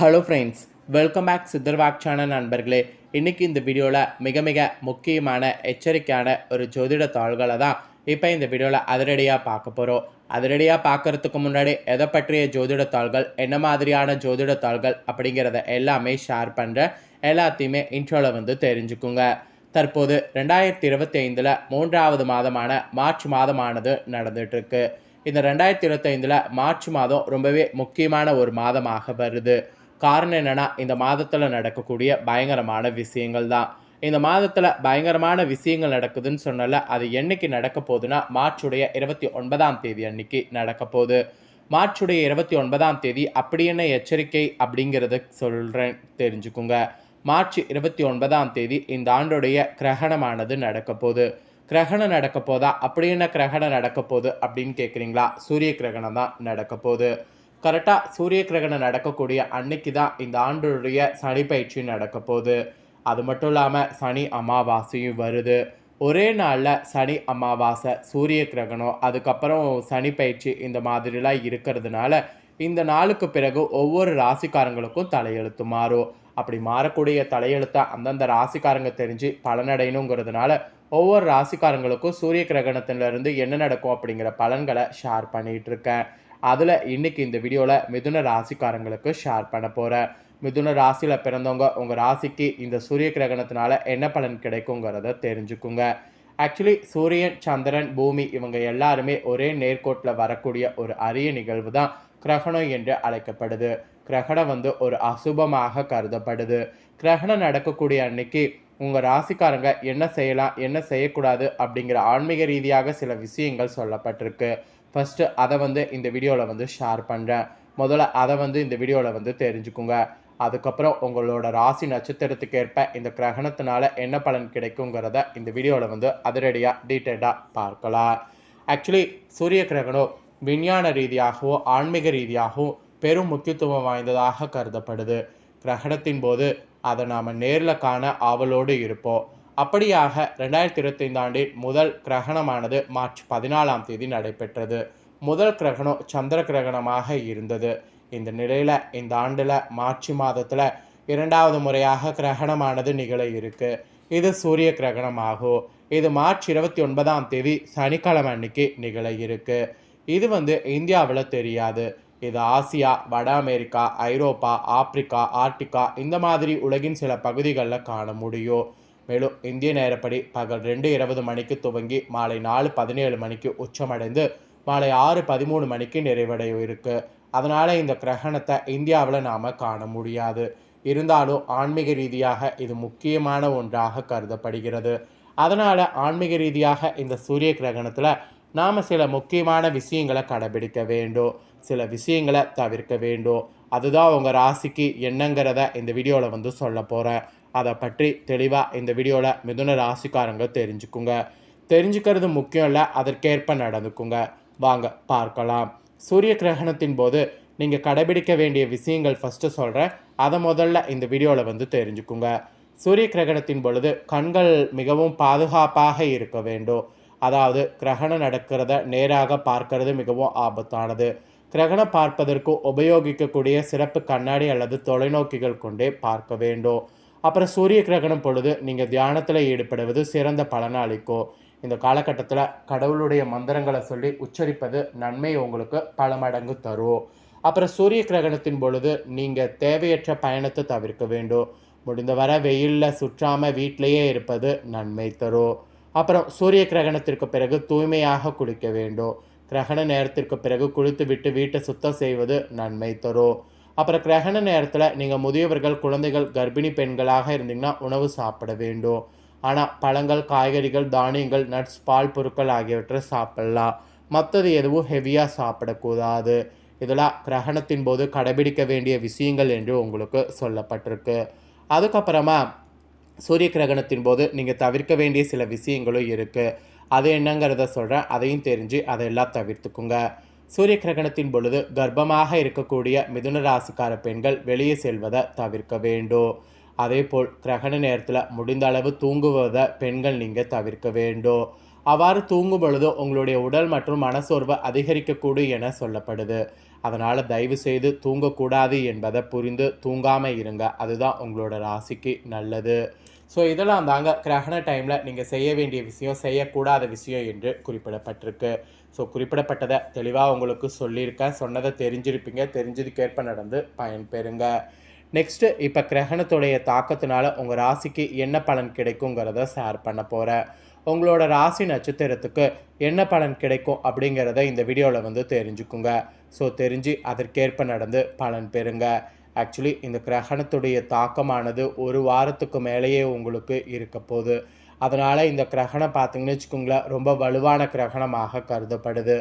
Hello friends welcome back சித்தர்வாக் channel நண்பர்களே. இன்றைக்கி இந்த வீடியோவில் மிக மிக முக்கியமான எச்சரிக்கையான ஒரு ஜோதிட தாள்களை தான் இப்போ இந்த வீடியோவில் அதிரடியாக பார்க்க போகிறோம் அதிரடியாக பார்க்கறதுக்கு முன்னாடி எதை பற்றிய ஜோதிட தாள்கள் என்ன மாதிரியான ஜோதிட தாள்கள் அப்படிங்கிறத எல்லாமே ஷேர் பண்ணுறேன் எல்லாத்தையுமே இன்ட்ரோவில் வந்து தெரிஞ்சுக்குங்க. தற்போது ரெண்டாயிரத்தி இருபத்தி ஐந்தில் மூன்றாவது மாதமான மார்ச் மாதமானது நடந்துகிட்ருக்கு இந்த ரெண்டாயிரத்தி இருபத்தைந்தில் மார்ச் மாதம் ரொம்பவே முக்கியமான ஒரு மாதமாக வருது. காரணம் என்னென்னா இந்த மாதத்தில் நடக்கக்கூடிய பயங்கரமான விஷயங்கள் தான் இந்த மாதத்தில் பயங்கரமான விஷயங்கள் நடக்குதுன்னு சொன்னல அது என்னைக்கு நடக்க போகுதுன்னா மார்ச்சுடைய இருபத்தி ஒன்பதாம் தேதி அன்னைக்கு நடக்க போகுது. மார்ச்சுடைய இருபத்தி ஒன்பதாம் தேதி அப்படி என்ன எச்சரிக்கை அப்படிங்கிறத சொல்கிறேன் தெரிஞ்சுக்குங்க. மார்ச் இருபத்தி ஒன்பதாம் தேதி இந்த ஆண்டுடைய கிரகணமானது நடக்க போகுது. கிரகணம் நடக்க போதா? அப்படி என்ன கிரகணம் நடக்க போகுது அப்படின்னு கேட்குறீங்களா சூரிய கிரகணம் தான் நடக்க போகுது. கரெக்டாக சூரிய கிரகணம் நடக்கக்கூடிய அன்னைக்கு தான் இந்த ஆண்டுடைய சனி பயிற்சி நடக்க போகுது. அது மட்டும் இல்லாமல் சனி அமாவாசையும் வருது. ஒரே நாளில் சனி அமாவாசை சூரிய கிரகணம் அதுக்கப்புறம் சனி பயிற்சி இந்த மாதிரிலாம் இருக்கிறதுனால இந்த நாளுக்கு பிறகு ஒவ்வொரு ராசிக்காரங்களுக்கும் தலையெழுத்து மாறும். அப்படி மாறக்கூடிய தலையெழுத்தை அந்தந்த ராசிக்காரங்க தெரிஞ்சு பலனடையணுங்கிறதுனால ஒவ்வொரு ராசிக்காரங்களுக்கும் சூரிய கிரகணத்திலிருந்து என்ன நடக்கும் அப்படிங்கிற பலன்களை ஷேர் பண்ணிகிட்டு இருக்கேன். அதில் இன்றைக்கி இந்த வீடியோவில் மிதுன ராசிக்காரங்களுக்கு ஷேர் பண்ண போகிறேன் மிதுன ராசியில் பிறந்தவங்க உங்கள் ராசிக்கு இந்த சூரிய கிரகணத்தினால என்ன பலன் கிடைக்குங்கிறத தெரிஞ்சுக்குங்க. ஆக்சுவலி சூரியன் சந்திரன் பூமி இவங்க எல்லாருமே ஒரே நேர்கோட்டில் வரக்கூடிய ஒரு அரிய நிகழ்வு தான் கிரகணம் என்று அழைக்கப்படுது. கிரகணம் வந்து ஒரு அசுபமாக கருதப்படுது. கிரகணம் நடக்கக்கூடிய அன்னைக்கு உங்கள் ராசிக்காரங்க என்ன செய்யலாம் என்ன செய்யக்கூடாது அப்படிங்கிற ஆன்மீக ரீதியாக சில விஷயங்கள் சொல்லப்பட்டிருக்கு. ஃபஸ்ட்டு அதை வந்து இந்த வீடியோவில் வந்து ஷேர் பண்ணுறேன் முதல்ல அதை வந்து இந்த வீடியோவில் வந்து தெரிஞ்சுக்குங்க. அதுக்கப்புறம் உங்களோட ராசி நட்சத்திரத்துக்கு ஏற்ப இந்த கிரகணத்தினால என்ன பலன் கிடைக்குங்கிறத இந்த வீடியோவில் வந்து அதிரடியாக டீட்டெயிலாக பார்க்கலாம். ஆக்சுவலி சூரிய கிரகணம் விஞ்ஞான ரீதியாகவும் ஆன்மீக ரீதியாகவும் பெரும் முக்கியத்துவம் வாய்ந்ததாக கருதப்படுது. கிரகணத்தின் போது அதை நாம் நேரில் காண ஆவலோடு இருப்போம். அப்படியாக ரெண்டாயிரத்தி இருபத்தைந்து ஆண்டின் முதல் கிரகணமானது மார்ச் பதினாலாம் தேதி நடைபெற்றது. முதல் கிரகணம் சந்திர கிரகணமாக இருந்தது. இந்த நிலையில் இந்த ஆண்டில் மார்ச் மாதத்தில் இரண்டாவது முறையாக கிரகணமானது நிகழ இருக்கு. இது சூரிய கிரகணம் ஆகும் இது மார்ச் இருபத்தி ஒன்பதாம் தேதி சனிக்கிழமை அன்னைக்கு நிகழ இருக்கு. இது வந்து இந்தியாவில் தெரியாது. இது ஆசியா வட அமெரிக்கா ஐரோப்பா ஆப்பிரிக்கா ஆர்டிகா இந்த மாதிரி உலகின் சில பகுதிகளில் காண முடியும். மேலும் இந்திய நேரப்படி பகல் ரெண்டு இருபது மணிக்கு துவங்கி மாலை நாலு பதினேழு மணிக்கு உச்சமடைந்து மாலை ஆறு பதிமூணு மணிக்கு நிறைவடைய இருக்கு. அதனால் இந்த கிரகணத்தை இந்தியாவில் நாம் காண முடியாது. இருந்தாலும் ஆன்மீக ரீதியாக இது முக்கியமான ஒன்றாக கருதப்படுகிறது. அதனால் ஆன்மீக ரீதியாக இந்த சூரிய கிரகணத்தில் நாம் சில முக்கியமான விஷயங்களை கடைபிடிக்க வேண்டும். சில விஷயங்களை தவிர்க்க வேண்டும். அதுதான் உங்கள் ராசிக்கு என்னங்கிறத இந்த வீடியோவில் வந்து சொல்ல போகிறேன் அதை பற்றி தெளிவாக இந்த வீடியோவில் மிதுன ராசிக்காரங்க தெரிஞ்சுக்குங்க. தெரிஞ்சுக்கிறது முக்கியம் இல்லை அதற்கேற்ப நடந்துக்குங்க. வாங்க பார்க்கலாம். சூரிய கிரகணத்தின் போது நீங்கள் கடைபிடிக்க வேண்டிய விஷயங்கள் ஃபஸ்ட்டு சொல்கிறேன் அதை முதல்ல இந்த வீடியோவில் வந்து தெரிஞ்சுக்குங்க. சூரிய கிரகணத்தின் பொழுது கண்கள் மிகவும் பாதுகாப்பாக இருக்க வேண்டும். அதாவது கிரகணம் நடக்கிறத நேராக பார்க்கறது மிகவும் ஆபத்தானது. கிரகணம் பார்ப்பதற்கு உபயோகிக்கக்கூடிய சிறப்பு கண்ணாடி அல்லது தொலைநோக்கிகள் கொண்டே பார்க்க வேண்டும். அப்புறம் சூரிய கிரகணம் பொழுது நீங்கள் தியானத்தில் ஈடுபடுவது சிறந்த பலனை அளிக்கும் இந்த காலகட்டத்தில் கடவுளுடைய மந்திரங்களை சொல்லி உச்சரிப்பது நன்மை உங்களுக்கு பல மடங்கு தரும். அப்புறம் சூரிய கிரகணத்தின் பொழுது நீங்கள் தேவையற்ற பயணத்தை தவிர்க்க வேண்டும். முடிந்தவரை வெயிலில் சுற்றாமல் வீட்டிலேயே இருப்பது நன்மை தரும். அப்புறம் சூரிய கிரகணத்திற்கு பிறகு தூய்மையாக குளிக்க வேண்டும். கிரகண நேரத்திற்கு பிறகு குளித்து விட்டு வீட்டை சுத்தம் செய்வது நன்மை தரும் அப்புறம் கிரகண நேரத்தில் நீங்கள் முதியவர்கள் குழந்தைகள் கர்ப்பிணி பெண்களாக இருந்தீங்கன்னா உணவு சாப்பிட வேண்டும். ஆனால் பழங்கள் காய்கறிகள் தானியங்கள் நட்ஸ் பால் பொருட்கள் ஆகியவற்றை சாப்பிடலாம். மற்றது எதுவும் ஹெவியாக சாப்பிடக்கூடாது. இதெல்லாம் கிரகணத்தின் போது கடைபிடிக்க வேண்டிய விஷயங்கள் என்று உங்களுக்கு சொல்லப்பட்டிருக்கு. அதுக்கப்புறமா சூரிய கிரகணத்தின் போது நீங்கள் தவிர்க்க வேண்டிய சில விஷயங்களும் இருக்குது அது என்னங்கிறத சொல்கிறேன் அதையும் தெரிஞ்சு அதையெல்லாம் தவிர்த்துக்குங்க. சூரிய கிரகணத்தின் பொழுது கர்ப்பமாக இருக்கக்கூடிய மிதுன ராசிக்கார பெண்கள் வெளியே செல்வதை தவிர்க்க வேண்டும். அதே போல் கிரகண நேரத்தில் முடிந்த அளவு தூங்குவதை பெண்கள் நீங்கள் தவிர்க்க வேண்டும். அவ்வாறு தூங்கும் பொழுது உங்களுடைய உடல் மற்றும் மனசோர்வு அதிகரிக்கக்கூடும் என சொல்லப்படுது. அதனால் தயவு செய்து தூங்கக்கூடாது என்பதை புரிந்து தூங்காமல் இருங்க. அதுதான் உங்களோட ராசிக்கு நல்லது. ஸோ இதெல்லாம் தாங்க கிரகண டைமில் நீங்கள் செய்ய வேண்டிய விஷயம் செய்யக்கூடாத விஷயம் என்று குறிப்பிடப்பட்டிருக்கு. ஸோ குறிப்பிடப்பட்டதை தெளிவாக உங்களுக்கு சொல்லியிருக்கேன். சொன்னதை தெரிஞ்சிருப்பீங்க. தெரிஞ்சதுக்கேற்ப நடந்து பயன்பெறுங்க நெக்ஸ்ட்டு இப்போ கிரகணத்துடைய தாக்கத்தினால உங்கள் ராசிக்கு என்ன பலன் கிடைக்குங்கிறத ஷேர் பண்ண போகிறேன் உங்களோட ராசி நட்சத்திரத்துக்கு என்ன பலன் கிடைக்கும் அப்படிங்கிறத இந்த வீடியோவில் வந்து தெரிஞ்சுக்குங்க. ஸோ தெரிஞ்சு அதற்கேற்ப நடந்து பலன் பெறுங்க. ஆக்சுவலி இந்த கிரகணத்துடைய தாக்கமானது ஒரு வாரத்துக்கு மேலேயே உங்களுக்கு இருக்க போகுது. அதனால் இந்த கிரகணம் பார்த்தீங்கன்னு வச்சுக்கோங்களேன் ரொம்ப வலுவான கிரகணமாக கருதப்படுது.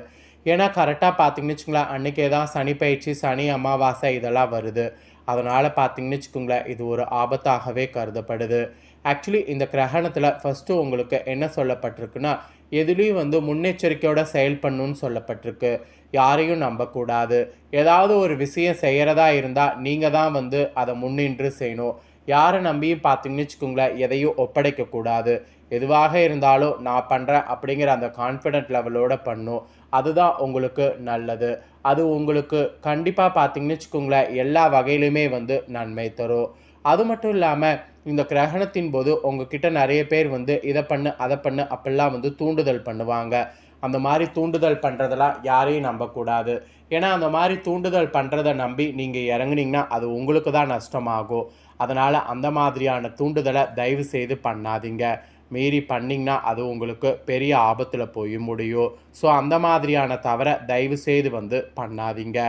ஏன்னா கரெக்டாக பார்த்தீங்கன்னு வச்சுக்கோங்களேன் அன்றைக்கே தான் சனி பயிற்சி சனி அமாவாசை இதெல்லாம் வருது. அதனால் பார்த்தீங்கன்னு வச்சுக்கோங்களேன் இது ஒரு ஆபத்தாகவே கருதப்படுது. ஆக்சுவலி இந்த கிரகணத்தில் ஃபஸ்ட்டு உங்களுக்கு என்ன சொல்லப்பட்டிருக்குன்னா எதுலேயும் வந்து முன்னெச்சரிக்கையோட செயல்படணும்னு சொல்லப்பட்டிருக்கு. யாரையும் நம்பக்கூடாது. ஏதாவது ஒரு விஷயம் செய்கிறதா இருந்தால் நீங்கள் தான் வந்து அதை முன்னின்று செய்யணும். யாரை நம்பியும் பார்த்தீங்கன்னு வச்சுக்கோங்களேன் எதையும் ஒப்படைக்கக்கூடாது. எதுவாக இருந்தாலும் நான் பண்ணுறேன் அப்படிங்கிற அந்த கான்ஃபிடென்ட் லெவலோட பண்ணும். அதுதான் உங்களுக்கு நல்லது. அது உங்களுக்கு கண்டிப்பாக பார்த்தீங்கன்னு வச்சுக்கோங்களேன் எல்லா வகையிலுமே வந்து நன்மை தரும். அது மட்டும் இல்லாமல் இந்த கிரகணத்தின் போது உங்ககிட்ட நிறைய பேர் வந்து இதை பண்ணு அதை பண்ணு அப்படிலாம் வந்து தூண்டுதல் பண்ணுவாங்க. அந்த மாதிரி தூண்டுதல் பண்ணுறதெல்லாம் யாரையும் நம்பக்கூடாது. ஏன்னா அந்த மாதிரி தூண்டுதல் பண்ணுறதை நம்பி நீங்கள் இறங்குனீங்கன்னா அது உங்களுக்கு தான் நஷ்டமாகும். அதனால் அந்த மாதிரியான தூண்டுதலை தயவு செய்து பண்ணாதீங்க. மீறி பண்ணிங்கன்னா அது உங்களுக்கு பெரிய ஆபத்தில் போய் முடியும். ஸோ அந்த மாதிரியான தவறை தயவு செய்து வந்து பண்ணாதீங்க.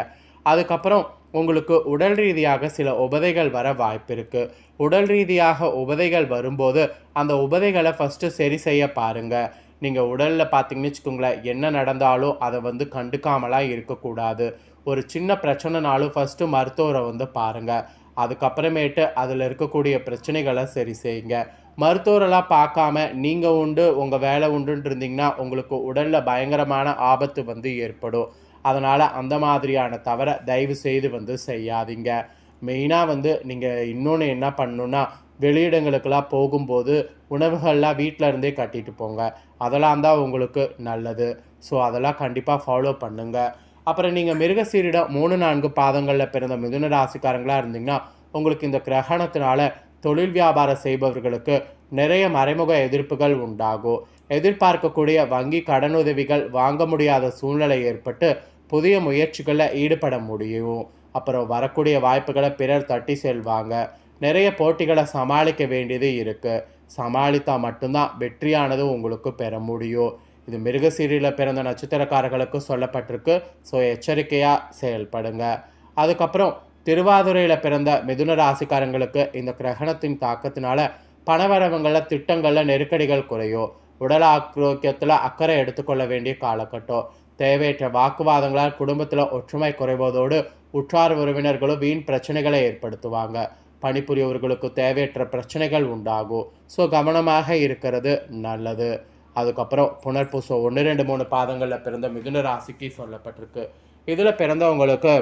அதுக்கப்புறம் உங்களுக்கு உடல் ரீதியாக சில உபதைகள் வர வாய்ப்பு இருக்குது உடல் ரீதியாக உபதைகள் வரும்போது அந்த உபதைகளை ஃபஸ்ட்டு சரி செய்ய பாருங்கள் நீங்கள் உடலில் பார்த்தீங்கன்னு வச்சுக்கோங்களேன் என்ன நடந்தாலும் அதை வந்து கண்டுக்காமலாம் இருக்கக்கூடாது. ஒரு சின்ன பிரச்சனைனாலும் ஃபஸ்ட்டு மருத்துவரை வந்து பாருங்கள் அதுக்கப்புறமேட்டு அதில் இருக்கக்கூடிய பிரச்சனைகளை சரி செய்யுங்க. மருத்துவரெல்லாம் பார்க்காம நீங்கள் உண்டு உங்கள் வேலை உண்டுன்னு இருந்தீங்கன்னா உங்களுக்கு உடலில் பயங்கரமான ஆபத்து வந்து ஏற்படும். அதனால் அந்த மாதிரியான தவறை தயவு செய்து வந்து செய்யாதீங்க. மெயினாக வந்து நீங்கள் இன்னொன்று என்ன பண்ணணுன்னா வெளியிடங்களுக்கெல்லாம் போகும்போது உணவுகள்லாம் வீட்டில் இருந்தே கட்டிட்டு போங்க. அதெல்லாம் தான் உங்களுக்கு நல்லது. ஸோ அதெல்லாம் கண்டிப்பாக ஃபாலோ பண்ணுங்கள் அப்புறம் நீங்கள் மிருகசீரிடம் மூணு நான்கு பாதங்களில் பிறந்த மிதுன ராசிக்காரங்களாக இருந்தீங்கன்னா உங்களுக்கு இந்த கிரகணத்தினால தொழில் வியாபாரம் செய்பவர்களுக்கு நிறைய மறைமுக எதிர்ப்புகள் உண்டாகும். எதிர்பார்க்கக்கூடிய வங்கி கடனுதவிகள் வாங்க முடியாத சூழ்நிலை ஏற்பட்டு புதிய முயற்சிகளில் ஈடுபட முடியும். அப்புறம் வரக்கூடிய வாய்ப்புகளை பிறர் தட்டி செல்வாங்க. நிறைய போட்டிகளை சமாளிக்க வேண்டியது இருக்குது சமாளித்தா மட்டும்தான் வெற்றியானது உங்களுக்கு பெற முடியும். இது மிருகசீரியில் பிறந்த நட்சத்திரக்காரர்களுக்கு சொல்லப்பட்டிருக்கு. ஸோ எச்சரிக்கையாக செயல்படுங்க. அதுக்கப்புறம் திருவாதுரையில் பிறந்த மிதுன ராசிக்காரங்களுக்கு இந்த கிரகணத்தின் தாக்கத்தினால பணவரவுங்களில் திட்டங்களில் நெருக்கடிகள் குறையும். உடல் ஆரோக்கியத்தில் அக்கறை எடுத்துக்கொள்ள வேண்டிய காலகட்டம். தேவையற்ற வாக்குவாதங்களால் குடும்பத்தில் ஒற்றுமை குறைவதோடு உற்றார் உறவினர்களும் வீண் பிரச்சனைகளை ஏற்படுத்துவாங்க. பணிபுரியவர்களுக்கு தேவையற்ற பிரச்சனைகள் உண்டாகும். ஸோ கவனமாக இருக்கிறது நல்லது. அதுக்கப்புறம் புனர்பூசம் ஒன்று ரெண்டு மூணு பாதங்களில் பிறந்த மிதுன ராசிக்கு சொல்லப்பட்டிருக்கு. இதில் பிறந்தவங்களுக்கு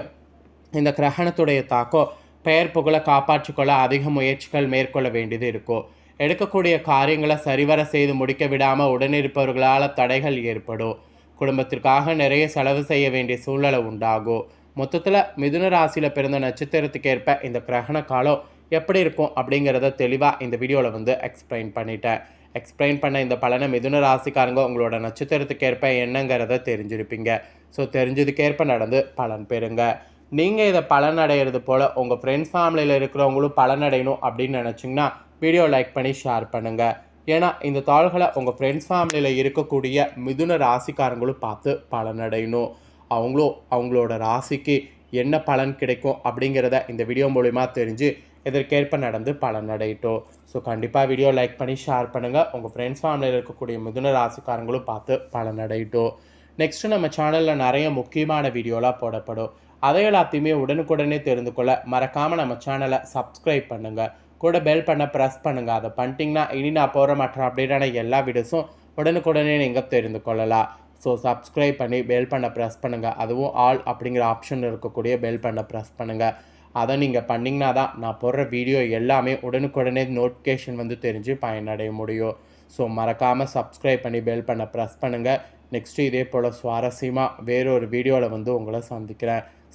இந்த கிரகணத்துடைய தாக்கம் பெயர் புகழை காப்பாற்றிக்கொள்ள அதிக முயற்சிகள் மேற்கொள்ள வேண்டியது இருக்கும் எடுக்கக்கூடிய காரியங்களை சரிவர செய்து முடிக்க விடாமல் உடனிருப்பவர்களால் தடைகள் ஏற்படும். குடும்பத்திற்காக நிறைய செலவு செய்ய வேண்டிய சூழ்நிலை உண்டாகும் மொத்தத்தில் மிதுன ராசியில் பிறந்த நட்சத்திரத்துக்கேற்ப இந்த கிரகண காலம் எப்படி இருக்கும் அப்படிங்கிறத தெளிவாக இந்த வீடியோவில் வந்து எக்ஸ்பிளைன் பண்ணிட்டேன். எக்ஸ்பிளைன் பண்ண இந்த பலனை மிதுன ராசிக்காரங்க உங்களோட நட்சத்திரத்துக்கேற்ப என்னங்கிறத தெரிஞ்சிருப்பீங்க. ஸோ தெரிஞ்சதுக்கேற்ப நடந்து பலன் பெறுங்க. நீங்கள் இதை பலனடைகிறது போல் உங்கள் ஃப்ரெண்ட்ஸ் ஃபேமிலியில் இருக்கிறவங்களும் பலனடையணும் அப்படின்னு நினச்சிங்கன்னா வீடியோ லைக் பண்ணி ஷேர் பண்ணுங்கள் ஏன்னா இந்த தாள்களை உங்கள் ஃப்ரெண்ட்ஸ் ஃபேமிலியில் இருக்கக்கூடிய மிதுன ராசிக்காரங்களும் பார்த்து பலனடையணும். அவங்களும் அவங்களோட ராசிக்கு என்ன பலன் கிடைக்கும் அப்படிங்கிறத இந்த வீடியோ மூலிமா தெரிஞ்சு இதற்கேற்ப நடந்து பலனடையட்டும். ஸோ கண்டிப்பாக வீடியோ லைக் பண்ணி ஷேர் பண்ணுங்கள் உங்கள் ஃப்ரெண்ட்ஸ் ஃபேமிலியில் இருக்கக்கூடிய மிதுன ராசிக்காரங்களும் பார்த்து பலனடையட்டும். நெக்ஸ்ட்டு நம்ம சேனலில் நிறைய முக்கியமான வீடியோலாம் போடப்படும். அதை எல்லாத்தையுமே உடனுக்குடனே தெரிந்து கொள்ள மறக்காமல் நம்ம சேனலை சப்ஸ்கிரைப் பண்ணுங்கள் கூட பெல் பண்ண ப்ரெஸ் பண்ணுங்கள் அதை பண்ணிட்டீங்கன்னா இனி நான் போகிற மற்ற அப்டேட்டான எல்லா வீடியோஸும் உடனுக்குடனே நீங்கள் தெரிந்து கொள்ளலாம். ஸோ சப்ஸ்கிரைப் பண்ணி பெல் பண்ண ப்ரெஸ் பண்ணுங்கள் அதுவும் ஆல் அப்படிங்கிற ஆப்ஷன் இருக்கக்கூடிய பெல் பண்ண ப்ரெஸ் பண்ணுங்கள் அதை நீங்கள் பண்ணிங்கன்னா தான் நான் போடுற வீடியோ எல்லாமே உடனுக்குடனே நோட்டிஃபிகேஷன் வந்து தெரிஞ்சு பயனடைய முடியும். ஸோ மறக்காமல் சப்ஸ்கிரைப் பண்ணி பெல் பண்ண ப்ரெஸ் பண்ணுங்கள் நெக்ஸ்ட்டு இதே போல் சுவாரஸ்யமாக வேறொரு வீடியோவில் வந்து உங்களை சந்திக்கிறேன்.